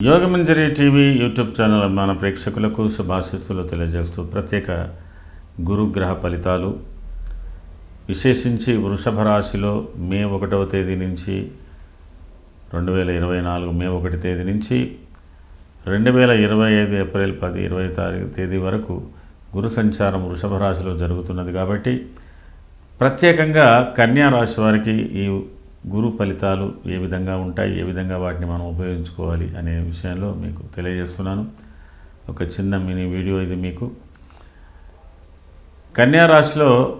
Yogamanjari TV YouTube channel మన ప్రేక్షకులకు శుభాశిస్సులు తెలియజేస్తూ ప్రత్యేక గురుగ్రహ ఫలితాలు. విశేషించి వృషభ రాశిలో మే ఒకటవ తేదీ నుంచి రెండు వేల ఇరవై నాలుగు మే ఒకటి తేదీ నుంచి రెండు వేల ఇరవై ఐదు ఏప్రిల్ పది ఇరవై తారీఖు తేదీ వరకు గురు సంచారం వృషభ రాశిలో జరుగుతున్నది కాబట్టి ప్రత్యేకంగా కన్యా రాశి వారికి ఈ గురు ఫలితాలు ఏ విధంగా ఉంటాయి ఏ విధంగా వాటిని మనం ఉపయోగించుకోవాలి అనే విషయంలో మీకు తెలియజేస్తున్నాను. ఒక చిన్న మినీ వీడియో ఇది మీకు. కన్యా రాశిలో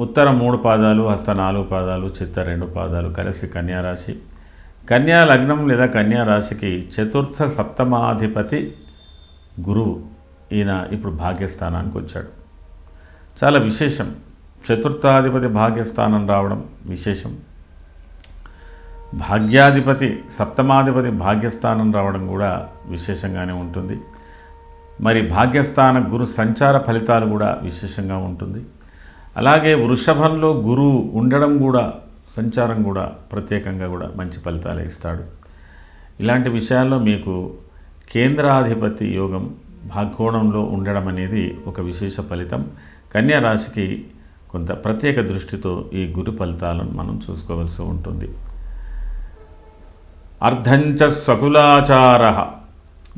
ఉత్తర మూడు పాదాలు హస్త నాలుగు పాదాలు చిత్త రెండు పాదాలు కలిసి కన్యా రాశి. కన్యా లగ్నం లేదా కన్యా రాశికి చతుర్థ సప్తమాధిపతి గురువు. ఈయన ఇప్పుడు భాగ్యస్థానానికి వచ్చాడు. చాలా విశేషం. చతుర్థాధిపతి భాగ్యస్థానం రావడం విశేషం. భాగ్యాధిపతి సప్తమాధిపతి భాగ్యస్థానం రావడం కూడా విశేషంగానే ఉంటుంది. మరి భాగ్యస్థాన గురు సంచార ఫలితాలు కూడా విశేషంగా ఉంటుంది. అలాగే వృషభంలో గురువు ఉండడం కూడా సంచారం కూడా ప్రత్యేకంగా కూడా మంచి ఫలితాలు ఇస్తాడు. ఇలాంటి విషయాల్లో మీకు కేంద్రాధిపతి యోగం భాగోణంలో ఉండడం అనేది ఒక విశేష ఫలితం. కన్యా రాశికి కొంత ప్రత్యేక దృష్టితో ఈ గురు ఫలితాలను మనం చూసుకోవాల్సి ఉంటుంది. అర్ధంచ స్వకులాచార.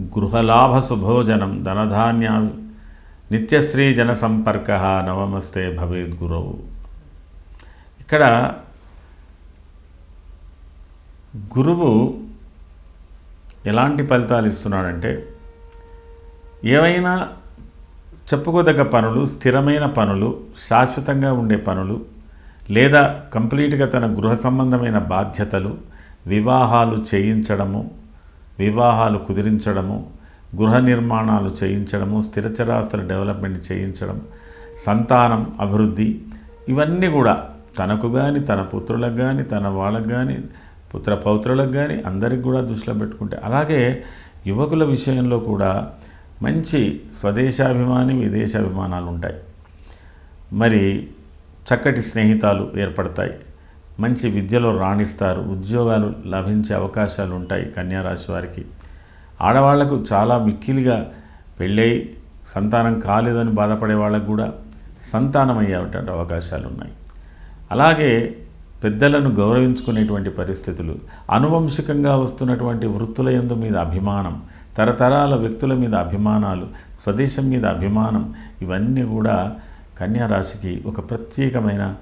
గృహలాభ సుభోజనం ధనధాన్యాలు. నిత్యశ్రీ జనసంపర్క నవమస్తే భవేద్ గురవు ఇక్కడ గురువు ఎలాంటి ఫలితాలు ఇస్తున్నాడంటే ఏవైనా చెప్పుకోదగ్గ పనులు స్థిరమైన పనులు శాశ్వతంగా ఉండే పనులు లేదా కంప్లీట్గా తన గృహ సంబంధమైన బాధ్యతలు వివాహాలు చేయించడము వివాహాలు కుదిరించడము గృహ నిర్మాణాలు చేయించడము స్థిరచరాస్తుల డెవలప్మెంట్ చేయించడం సంతానం అభివృద్ధి ఇవన్నీ కూడా తనకు కానీ తన పుత్రులకు కానీ తన వాళ్ళకు కానీ పుత్ర పౌత్రులకు కానీ అందరికి కూడా దృష్టిలో పెట్టుకుంటే అలాగే యువకుల విషయంలో కూడా మంచి స్వదేశాభిమాని విదేశాభిమానాలు ఉంటాయి. మరి చక్కటి స్నేహితాలు ఏర్పడతాయి. మంచి విద్యలో రాణిస్తారు. ఉద్యోగాలు లభించే అవకాశాలు ఉంటాయి కన్యారాశి వారికి. ఆడవాళ్ళకు చాలా మిక్కిలిగా పెళ్ళై సంతానం కాలేదని బాధపడే వాళ్ళకు కూడా సంతానం అయ్యేటువంటి అవకాశాలు ఉన్నాయి. అలాగే పెద్దలను గౌరవించుకునేటువంటి పరిస్థితులు అనువంశికంగా వస్తున్నటువంటి వృత్తుల యందు మీద అభిమానం తరతరాల వ్యక్తుల మీద అభిమానాలు స్వదేశం మీద అభిమానం ఇవన్నీ కూడా కన్యారాశికి ఒక ప్రత్యేకమైన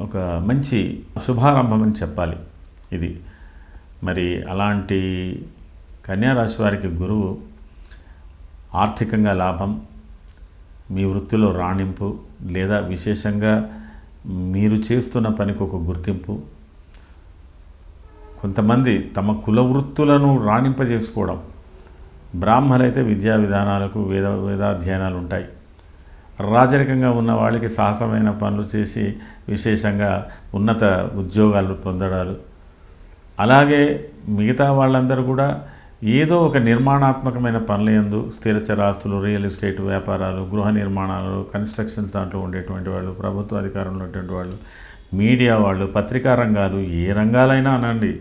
ఒక మంచి శుభారంభం అని చెప్పాలి ఇది. మరి అలాంటి కన్యా రాశి వారికి గురువు ఆర్థికంగా లాభం మీ వృత్తిలో రాణింపు లేదా విశేషంగా మీరు చేస్తున్న పనికి ఒక గుర్తింపు కొంతమంది తమ కుల వృత్తులను రాణింపజేసుకోవడం బ్రాహ్మణులైతే విద్యా విధానాలకు వేద వేదాధ్యయనాలు ఉంటాయి. రాజరికంగా ఉన్న వాళ్ళకి సాహసమైన పనులు చేసి విశేషంగా ఉన్నత ఉద్యోగాలు పొందడాలు. అలాగే మిగతా వాళ్ళందరూ కూడా ఏదో ఒక నిర్మాణాత్మకమైన పనుల ఎందు స్థిరచరాస్తులు రియల్ ఎస్టేట్ వ్యాపారాలు గృహ నిర్మాణాలు కన్స్ట్రక్షన్స్ దాంట్లో ఉండేటువంటి వాళ్ళు ప్రభుత్వ అధికారంలో ఉన్నటువంటి వాళ్ళు మీడియా వాళ్ళు పత్రికా రంగాలు ఏ రంగాలైనా అనండి.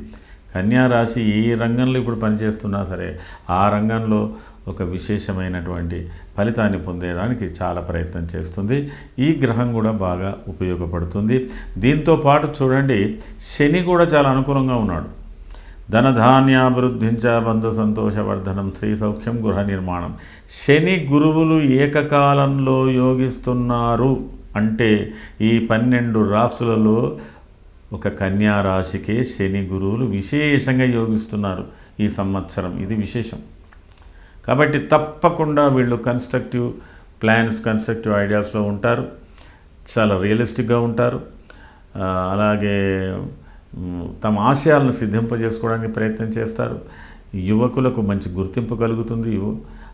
కన్యా రాశి ఏ రంగంలో ఇప్పుడు పనిచేస్తున్నా సరే ఆ రంగంలో ఒక విశేషమైనటువంటి ఫలితాన్ని పొందేయడానికి చాలా ప్రయత్నం చేస్తుంది. ఈ గ్రహం కూడా బాగా ఉపయోగపడుతుంది. దీంతో పాటు చూడండి శని కూడా చాలా అనుకూలంగా ఉన్నాడు. ధనధాన్యాభివృద్ధించ బంధు సంతోషవర్ధనం స్త్రీ సౌఖ్యం గృహ నిర్మాణం. శని గురువులు ఏకకాలంలో యోగిస్తున్నారు. అంటే ఈ పన్నెండు రాసులలో ఒక కన్యా రాశికే శని గురువులు విశేషంగా యోగిస్తున్నారు ఈ సంవత్సరం. ఇది విశేషం. కాబట్టి తప్పకుండా వీళ్ళు కన్స్ట్రక్టివ్ ప్లాన్స్ కన్స్ట్రక్టివ్ ఐడియాస్లో ఉంటారు. చాలా రియలిస్టిక్గా ఉంటారు. అలాగే తమ ఆశయాలను సిద్ధింపజేసుకోవడానికి ప్రయత్నం చేస్తారు. యువకులకు మంచి గుర్తింపు కలుగుతుంది.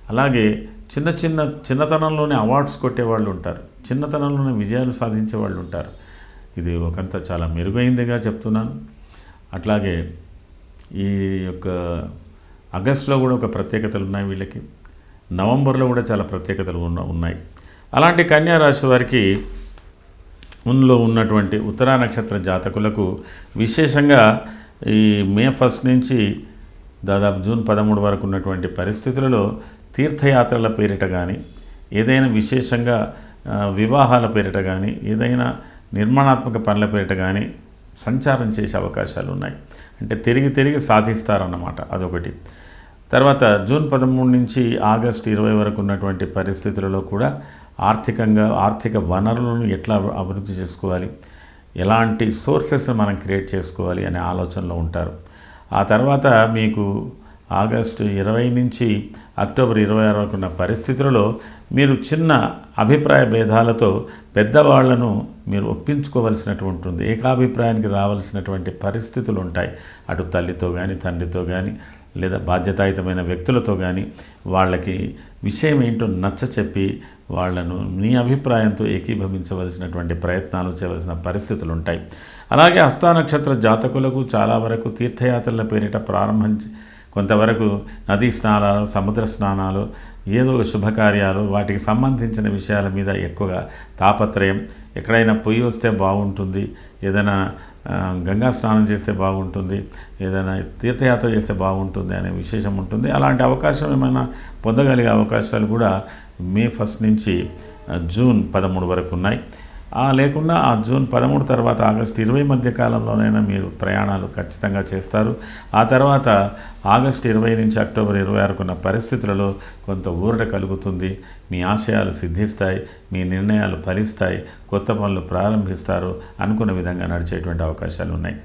అలాగే చిన్న చిన్న చిన్నతనంలోనే అవార్డ్స్ కొట్టేవాళ్ళు ఉంటారు. చిన్నతనంలోనే విజయాలు సాధించే వాళ్ళు ఉంటారు. ఇది ఒకంత చాలా మెరుగైందిగా చెప్తున్నాను. అట్లాగే ఈ యొక్క ఆగస్టులో కూడా ఒక ప్రత్యేకతలు ఉన్నాయి వీళ్ళకి. నవంబర్లో కూడా చాలా ప్రత్యేకతలు ఉన్న ఉన్నాయి. అలాంటి కన్యా రాశి వారికి మున్లో ఉన్నటువంటి ఉత్తరా నక్షత్ర జాతకులకు విశేషంగా ఈ మే ఫస్ట్ నుంచి దాదాపు జూన్ పదమూడు వరకు ఉన్నటువంటి పరిస్థితులలో తీర్థయాత్రల పేరిట కానీ ఏదైనా విశేషంగా వివాహాల పేరిట కానీ ఏదైనా నిర్మాణాత్మక పనుల కానీ సంచారం చేసే అవకాశాలు ఉన్నాయి. అంటే తిరిగి తిరిగి సాధిస్తారన్నమాట అదొకటి. తర్వాత జూన్ పదమూడు నుంచి ఆగస్టు ఇరవై వరకు ఉన్నటువంటి పరిస్థితులలో కూడా ఆర్థికంగా ఆర్థిక వనరులను ఎట్లా అభివృద్ధి చేసుకోవాలి? ఎలాంటి సోర్సెస్ మనం క్రియేట్ చేసుకోవాలి అనే ఆలోచనలో ఉంటారు. ఆ తర్వాత మీకు ఆగస్టు ఇరవై నుంచి అక్టోబర్ ఇరవై ఆరు వరకున్న పరిస్థితులలో మీరు చిన్న అభిప్రాయ భేదాలతో పెద్దవాళ్ళను మీరు ఒప్పించుకోవలసినటువంటి ఉంటుంది ఏకాభిప్రాయానికి రావాల్సినటువంటి పరిస్థితులు ఉంటాయి. అటు తల్లితో కానీ తండ్రితో కానీ లేదా బాధ్యతాయుతమైన వ్యక్తులతో కానీ వాళ్ళకి విషయం ఏంటో నచ్చ చెప్పి వాళ్ళను నీ అభిప్రాయంతో ఏకీభవించవలసినటువంటి ప్రయత్నాలు చేయవలసిన పరిస్థితులు ఉంటాయి. అలాగే హస్తానక్షత్ర జాతకులకు చాలా వరకు తీర్థయాత్రల పేరిట ప్రారంభించి కొంతవరకు నదీ స్నానాలు సముద్ర స్నానాలు ఏదో శుభకార్యాలు వాటికి సంబంధించిన విషయాల మీద ఎక్కువగా తాపత్రయం. ఎక్కడైనా పొయ్యి వస్తే బాగుంటుంది ఏదైనా గంగా స్నానం చేస్తే బాగుంటుంది ఏదైనా తీర్థయాత్ర చేస్తే బాగుంటుంది అనే విశేషం ఉంటుంది. అలాంటి అవకాశం ఏమైనా పొందగలిగే అవకాశాలు కూడా మే ఫస్ట్ నుంచి జూన్ పదమూడు వరకు ఉన్నాయి. లేకుండా ఆ జూన్ పదమూడు తర్వాత ఆగస్టు ఇరవై మధ్య కాలంలోనైనా మీరు ప్రయాణాలు ఖచ్చితంగా చేస్తారు. ఆ తర్వాత ఆగస్టు ఇరవై నుంచి అక్టోబర్ ఇరవై ఆరుకున్న పరిస్థితులలో కొంత ఊరట కలుగుతుంది. మీ ఆశయాలు సిద్ధిస్తాయి మీ నిర్ణయాలు ఫలిస్తాయి కొత్త పనులు ప్రారంభిస్తారు అనుకున్న విధంగా నడిచేటువంటి అవకాశాలు ఉన్నాయి.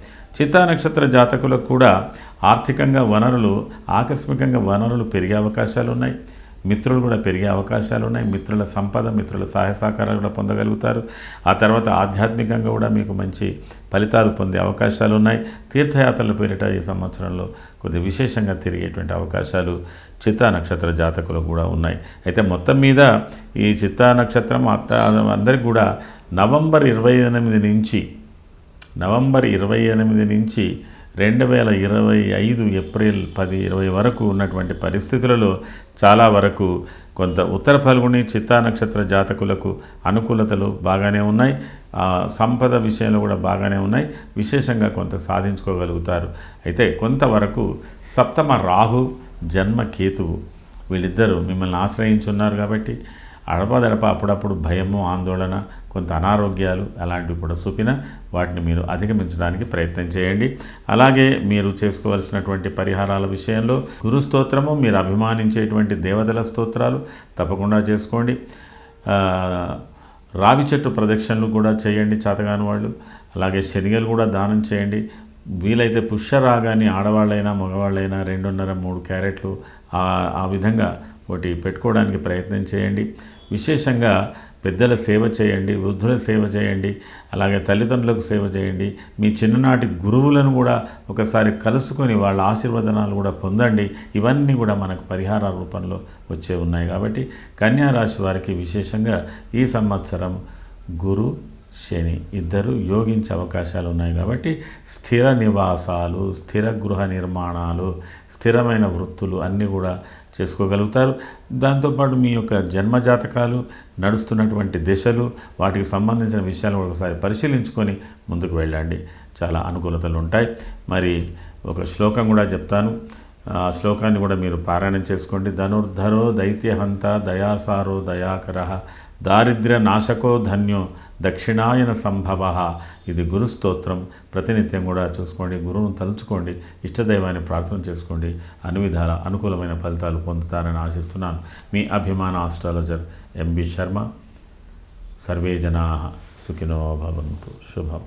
చిత్తా నక్షత్ర జాతకులకు కూడా ఆర్థికంగా వనరులు ఆకస్మికంగా వనరులు పెరిగే అవకాశాలు ఉన్నాయి. మిత్రులు కూడా పెరిగే అవకాశాలు ఉన్నాయి. మిత్రుల సంపద మిత్రుల సహాయ సహకారాలు కూడా పొందగలుగుతారు. ఆ తర్వాత ఆధ్యాత్మికంగా కూడా మీకు మంచి ఫలితాలు పొందే అవకాశాలు ఉన్నాయి. తీర్థయాత్రల పేరిట ఈ సంవత్సరంలో కొద్దిగా విశేషంగా తిరిగేటువంటి అవకాశాలు చిత్తా నక్షత్ర జాతకులు కూడా ఉన్నాయి. అయితే మొత్తం మీద ఈ చిత్తా నక్షత్రం అత్త అందరికి కూడా నవంబర్ ఇరవై ఎనిమిది నుంచి నవంబర్ ఇరవై ఎనిమిది నుంచి రెండు వేల ఇరవై ఐదు ఏప్రిల్ పది ఇరవై వరకు ఉన్నటువంటి పరిస్థితులలో చాలా వరకు కొంత ఉత్తర ఫల్గుని చిత్తా నక్షత్ర జాతకులకు అనుకూలతలు బాగానే ఉన్నాయి. సంపద విషయంలో కూడా బాగానే ఉన్నాయి. విశేషంగా కొంత సాధించుకోగలుగుతారు. అయితే కొంతవరకు సప్తమ రాహు జన్మ కేతువు వీళ్ళిద్దరూ మిమ్మల్ని ఆశ్రయించున్నారు కాబట్టి అడపదడప అప్పుడప్పుడు భయము ఆందోళన కొంత అనారోగ్యాలు అలాంటివి కూడా చూపిన వాటిని మీరు అధిగమించడానికి ప్రయత్నం చేయండి. అలాగే మీరు చేసుకోవాల్సినటువంటి పరిహారాల విషయంలో గురు స్తోత్రము మీరు అభిమానించేటువంటి దేవతల స్తోత్రాలు తప్పకుండా చేసుకోండి. రావి చెట్టు ప్రదక్షిణలు కూడా చేయండి చేతగాని వాళ్ళు. అలాగే శనిగలు కూడా దానం చేయండి. వీలైతే పుష్యరాగాన్ని ఆడవాళ్ళైనా మగవాళ్ళైనా రెండున్నర మూడు క్యారెట్లు ఆ విధంగా ఒకటి పెట్టుకోవడానికి ప్రయత్నం చేయండి. విశేషంగా పెద్దల సేవ చేయండి వృద్ధుల సేవ చేయండి అలాగే తల్లిదండ్రులకు సేవ చేయండి. మీ చిన్ననాటి గురువులను కూడా ఒకసారి కలుసుకొని వాళ్ళ ఆశీర్వదనాలు కూడా పొందండి. ఇవన్నీ కూడా మనకు పరిహార రూపంలో వచ్చే ఉన్నాయి కాబట్టి కన్యా రాశి వారికి విశేషంగా ఈ సంవత్సరం గురు శని ఇద్దరు యోగించే అవకాశాలు ఉన్నాయి కాబట్టి స్థిర నివాసాలు స్థిర గృహ నిర్మాణాలు స్థిరమైన వృత్తులు అన్నీ కూడా చేసుకోగలుగుతారు. దాంతోపాటు మీ యొక్క జన్మజాతకాలు నడుస్తున్నటువంటి దిశలు వాటికి సంబంధించిన విషయాలు ఒకసారి పరిశీలించుకొని ముందుకు వెళ్ళండి. చాలా అనుకూలతలు ఉంటాయి. మరి ఒక శ్లోకం కూడా చెప్తాను. ఆ శ్లోకాన్ని కూడా మీరు పారాయణం చేసుకోండి. ధనుర్ధరో దైత్యహంత దయాసారో దయాకర దారిద్ర్య నాశకో ధన్యో దక్షిణాయన సంభవ. ఇది గురు స్తోత్రం. ప్రతినిత్యం కూడా చూసుకోండి గురువును తలుచుకోండి ఇష్టదైవాన్ని ప్రార్థన చేసుకోండి. అన్ని విధాల అనుకూలమైన ఫలితాలు పొందుతారని ఆశిస్తున్నాను. మీ అభిమాన ఆస్ట్రాలజర్ ఎంబి శర్మ. సర్వే జనా సుఖినో భవంతు. శుభం.